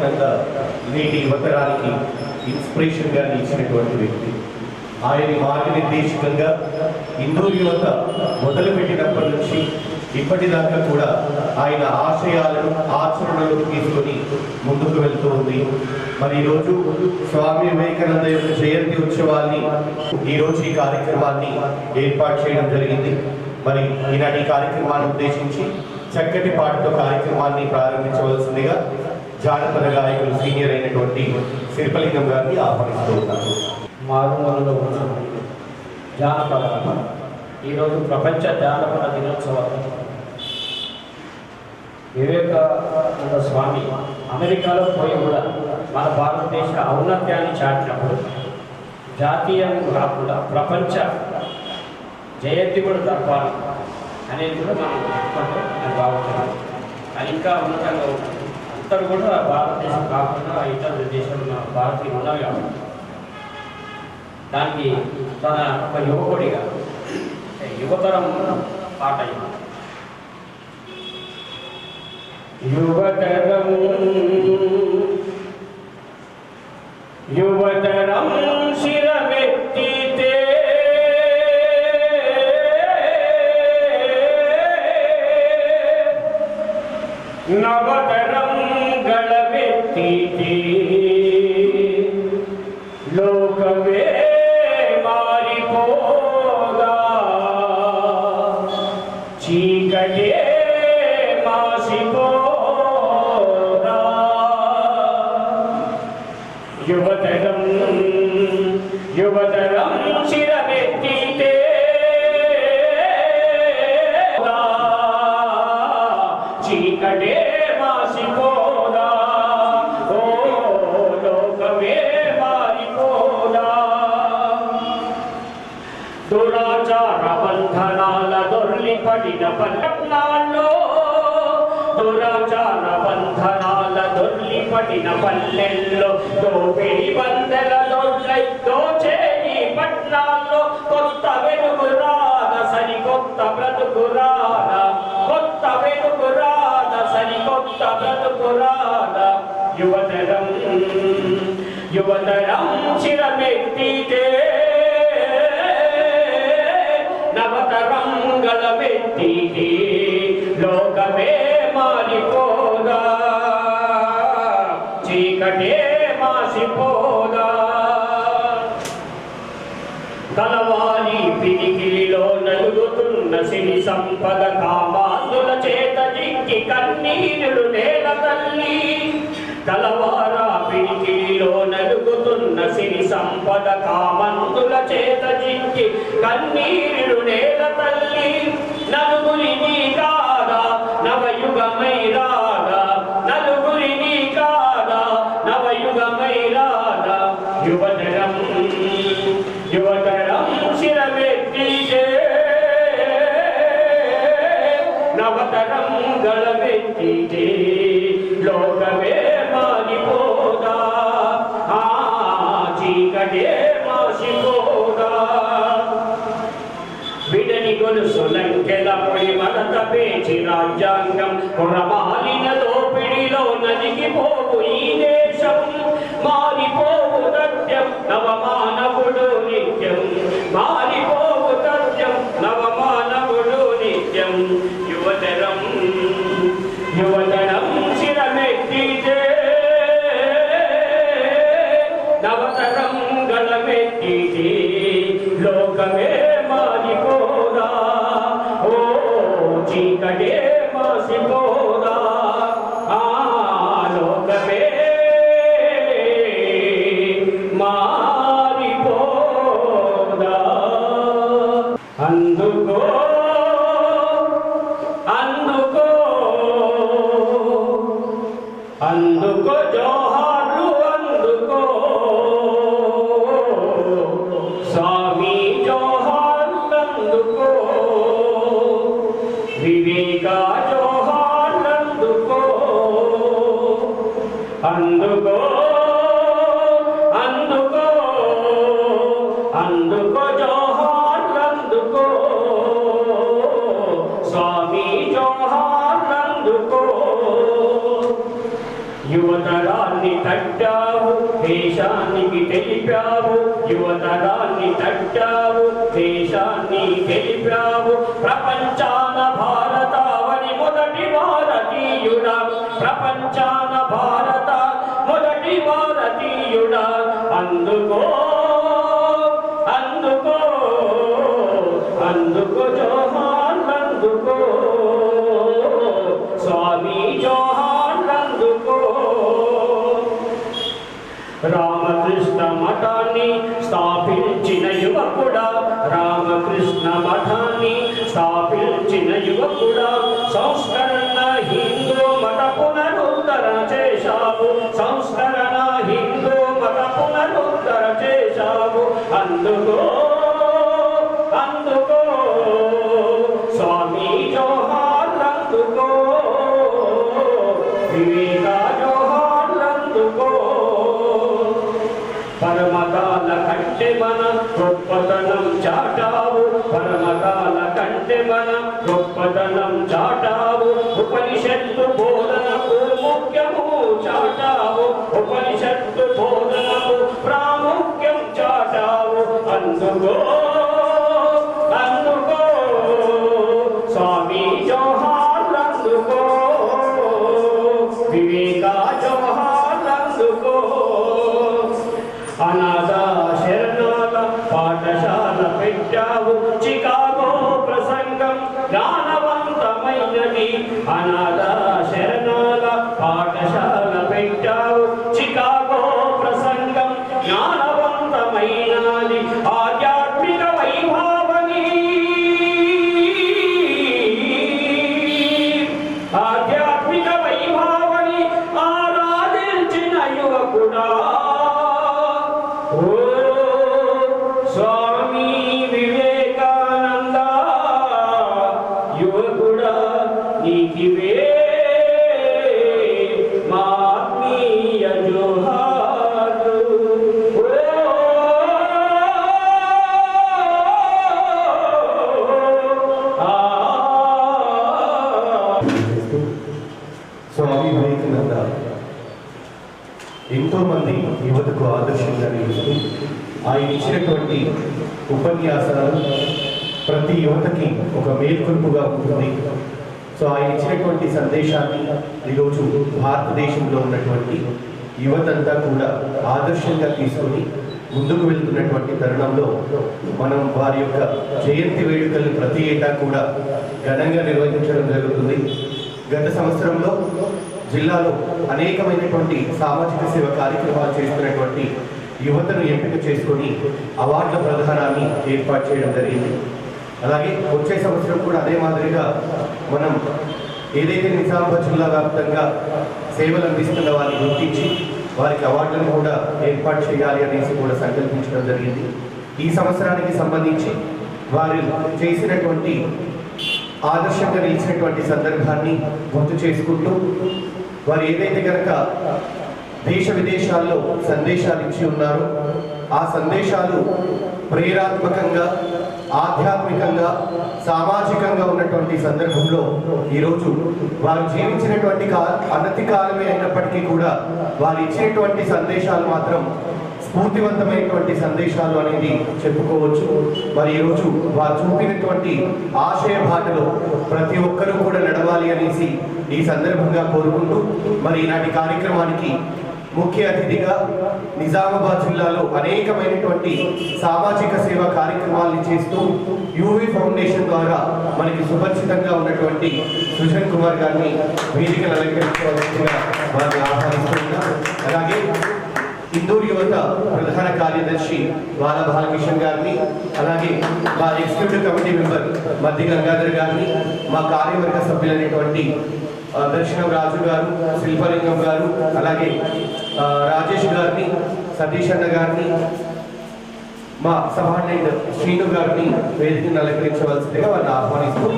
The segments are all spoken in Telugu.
వివేకానంద నేటి యువతరానికి ఇన్స్పిరేషన్గా నిలిచినటువంటి వ్యక్తి. ఆయన మార్గనిర్దేశకంగా హిందూ యువత మొదలుపెట్టినప్పటి నుంచి ఇప్పటిదాకా కూడా ఆయన ఆశయాలను ఆచరణలోకి తీసుకొని ముందుకు వెళ్తూ ఉంది. మరి ఈరోజు స్వామి వివేకానంద యొక్క జయంతి ఉత్సవాన్ని ఈరోజు ఈ కార్యక్రమాన్ని ఏర్పాటు చేయడం జరిగింది. మరి ఈనాటి ఈ కార్యక్రమాన్ని ఉద్దేశించి చక్కటి పాటతో కార్యక్రమాన్ని ప్రారంభించవలసిందిగా జానపద గాయకులు సీనియర్ అయినటువంటి శిల్పలింగం గారిని ఆహ్వానిస్తూ ఉన్నారు. మారుమూలలో ఉన్న జానపద ఈరోజు ప్రపంచ జానపద దినోత్సవం. వివేకానంద స్వామి అమెరికాలో పోయి కూడా మన భారతదేశ ఔన్నత్యాన్ని చాటినప్పుడు జాతీయం కాకుండా ప్రపంచ జయంతి కూడా జరపాలి అనేది కూడా మనం చెప్పుకుంటే బాగుంటుంది అది ఇంకా ఉన్నతంగా ఉంటుంది. అందరూ కూడా భారతదేశం కాకుండా ఇతర దేశంలో భారతీయులు ఉన్నారు కాబట్టి దానికి తన ఒక యువకుడిగా యువతరం పాట ఇది. యువతరం యువతరం శిరమెత్తితే నవతరం యువతరం యువతరం శిరమెత్తితే పడిన పల్లెల్లో దోపిడి బందెల దొడ్లై దోచేయి పట్నాల్లో కొత్త వెలుగు రాద సరి కొత్త బ్రతుకు రాద కొత్త వెలుగు రాద సరి కొత్త బ్రతుకు రాద యువతరం యువతరం చిరమెత్తితే నవతరం గలమెత్తితే లోకమే నలుగుతున్న సిరి సంపద కామాసుల చేత జిక్కి కన్నీరులు నేల తల్లి. కలవారా పిడికిలిలో నలుగుతున్న సిరి సంపద కామంతుల చేత జిక్కి కన్నీరులు నేల నవతరం లోకమే మారిపోదా ఆ చీకటే మాసిపోదా విడని గొలుసు లంకెల పొడి మడత పేచి రాజ్యాంగం దోపిడిలో నలిగిపోవు ఈ దేశం మారిపోవు నవమానవుడు నిత్యం మారిపో ఇది లోకమే మారిపోదా ఓ చీకటే మాసిపోదా ఆ లోకమే మారిపోదా అందుకో అందుకో అందుకో జో స్వామి జోహార్లు యువతరాన్ని తట్టావు దేశానికి తెలిపావు. యువతరాన్ని తట్టావు దేశాన్ని తెలిపావు. ప్రపంచాన భారతావని మొదటి భారతీయుడా. ప్రపంచాన భారత మొదటి భారతీయుడా. అందుకో అందుకో అందుకో కృష్ణ మఠాన్ని స్థాపించిన యువకుడా సంస్కరణ హిందూ మత పునరుద్ధర చేశావు. సంస్కరణ హిందూ మత పునరుద్ధర చేశావు. అందుకో అందుకో விட்டால் அவர் యువకుడా నీకివే మా జోహారు. స్వామి వివేకానంద ఎంతో యువతకు ఆదర్శంగా నిలుస్తూ ఆయన ఇచ్చినటువంటి ఉపన్యాసాలు ప్రతి యువతకి ఒక మేల్కొల్పుగా ఉంటుంది. సో ఆయన ఇచ్చినటువంటి సందేశాన్ని ఈరోజు భారతదేశంలో ఉన్నటువంటి యువతంతా కూడా ఆదర్శంగా తీసుకొని ముందుకు వెళ్తున్నటువంటి తరుణంలో మనం వారి యొక్క జయంతి వేడుకల్ని ప్రతి ఏటా కూడా ఘనంగా నిర్వహించడం జరుగుతుంది. గత సంవత్సరంలో జిల్లాలో అనేకమైనటువంటి సామాజిక సేవ కార్యక్రమాలు చేస్తున్నటువంటి యువతను ఎంపిక చేసుకొని అవార్డుల ప్రధానాన్ని ఏర్పాటు చేయడం జరిగింది. అలాగే వచ్చే సంవత్సరం కూడా అదే మాదిరిగా మనం ఏదైతే నిజామాబాద్ జిల్లా వ్యాప్తంగా సేవలు అందిస్తున్న వారిని గుర్తించి వారికి అవార్డులను కూడా ఏర్పాటు చేయాలి అనేసి కూడా సంకల్పించడం జరిగింది. ఈ సంవత్సరానికి సంబంధించి వారు చేసినటువంటి ఆదర్శంగా నిలిచినటువంటి సందర్భాన్ని గుర్తు చేసుకుంటూ వారు ఏదైతే కనుక దేశ విదేశాల్లో సందేశాలు ఇచ్చి ఉన్నారో ఆ సందేశాలు ప్రేరాత్మకంగా ఆధ్యాత్మికంగా సామాజికంగా ఉన్నటువంటి సందర్భంలో ఈరోజు వారు జీవించినటువంటి కా అనతి కాలమే అయినప్పటికీ కూడా వారు ఇచ్చినటువంటి సందేశాలు మాత్రం స్ఫూర్తివంతమైనటువంటి సందేశాలు అనేది చెప్పుకోవచ్చు. మరి ఈరోజు వారు చూపినటువంటి ఆశయ బాటలో ప్రతి ఒక్కరూ కూడా నడవాలి అనేసి ఈ సందర్భంగా కోరుకుంటూ మరి ఈనాటి కార్యక్రమానికి ముఖ్య అతిథిగా నిజామాబాద్ జిల్లాలో అనేకమైనటువంటి సామాజిక సేవ కార్యక్రమాలను చేస్తూ యూవి ఫౌండేషన్ ద్వారా మనకి సుపరిచితంగా ఉన్నటువంటి సుజన్ కుమార్ గారిని వేదికలు అలంకరించవలసిందిగా వారిని ఆహ్వానిస్తున్నాం అలాగే ఇందూరు యువత ప్రధాన కార్యదర్శి బాల బాలకిషన్ గారిని అలాగే మా ఎగ్జిక్యూటివ్ కమిటీ మెంబర్ మధ్య గంగాధర్ గారిని మా కార్యవర్గ సభ్యులైనటువంటి దర్శనం రాజు గారు శిల్పలింగం గారు అలాగే రాజేష్ గారిని సతీష్ అన్న గారిని మా సబార్డినేట్ శ్రీను గారిని వేదికను అలంకరించవలసిందిగా వారిని ఆహ్వానిస్తూ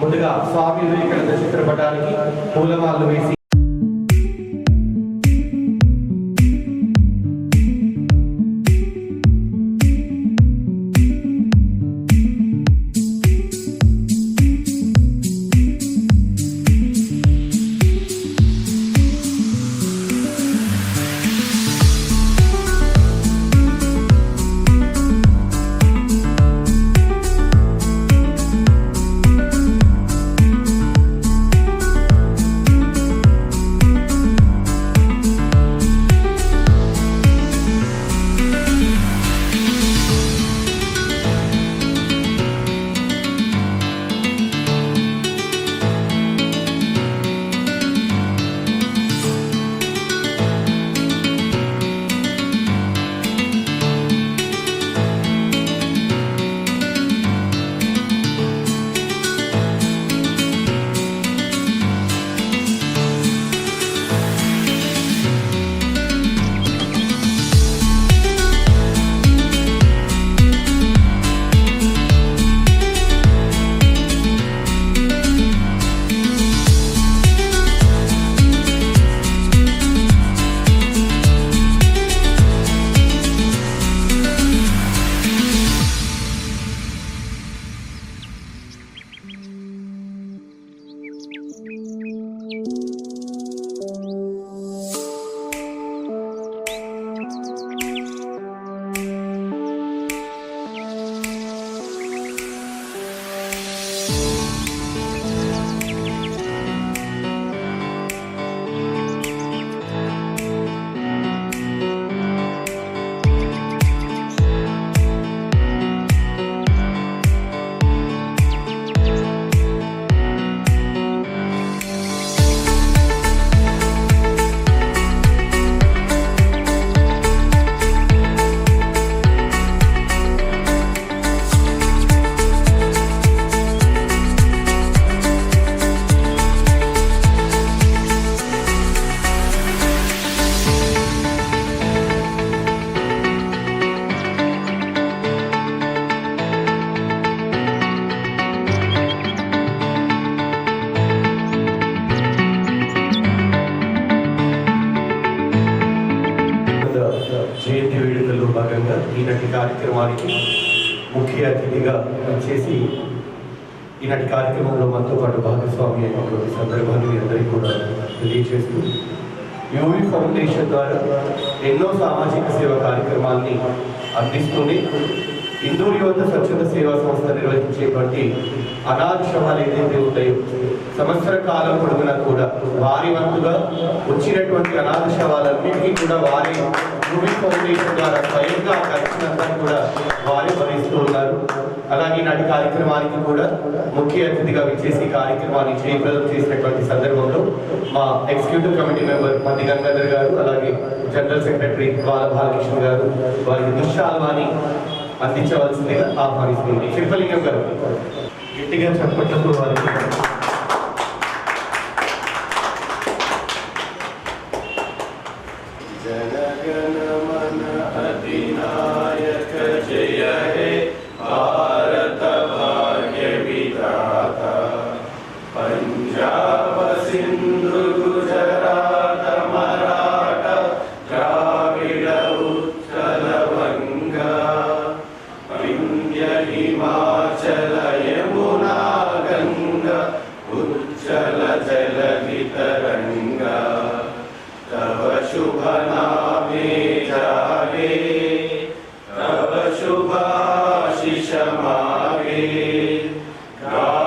ముందుగా స్వామి వివేకానంద చిత్రపటానికి పూలమాలలు వేసి ముఖ్య అతిథిగా చేసి ఈనాటి కార్యక్రమంలో మనతో పాటు భాగస్వామి అయినటువంటి సందర్భాన్ని మీ అందరికీ కూడా తెలియజేస్తూ యూవి ఫౌండేషన్ ద్వారా ఎన్నో సామాజిక సేవ కార్యక్రమాల్ని అందిస్తూనే ఇందూరు యువత స్వచ్ఛంద సేవా సంస్థ నిర్వహించేటువంటి అనాథ ఏదైతే ఉంటాయో సంవత్సర కాలం పొడుగునా కూడా వారి వంతుగా వచ్చినటువంటి అనాథ శవాలన్నింటినీ కూడా వారి యూవి ఫౌండేషన్ ద్వారా స్వయంగా ఆ ఖర్చునంతా కూడా వారే భరిస్తూ ఉన్నారు. అలాగే నాటి కార్యక్రమానికి కూడా ముఖ్య అతిథిగా విచ్చేసి కార్యక్రమాన్ని జయప్రదం చేసినటువంటి సందర్భంలో మా ఎగ్జిక్యూటివ్ కమిటీ మెంబర్ మధ్య గంగాధర్ గారు అలాగే జనరల్ సెక్రటరీ బాల బాలకృష్ణ గారు వారికి దుశ్శాల్వాని అందించవలసిందిగా ఆహ్వానిస్తుంది శిల్పలింగం గారు. గట్టిగా చెప్పట్లతో వారికి. God.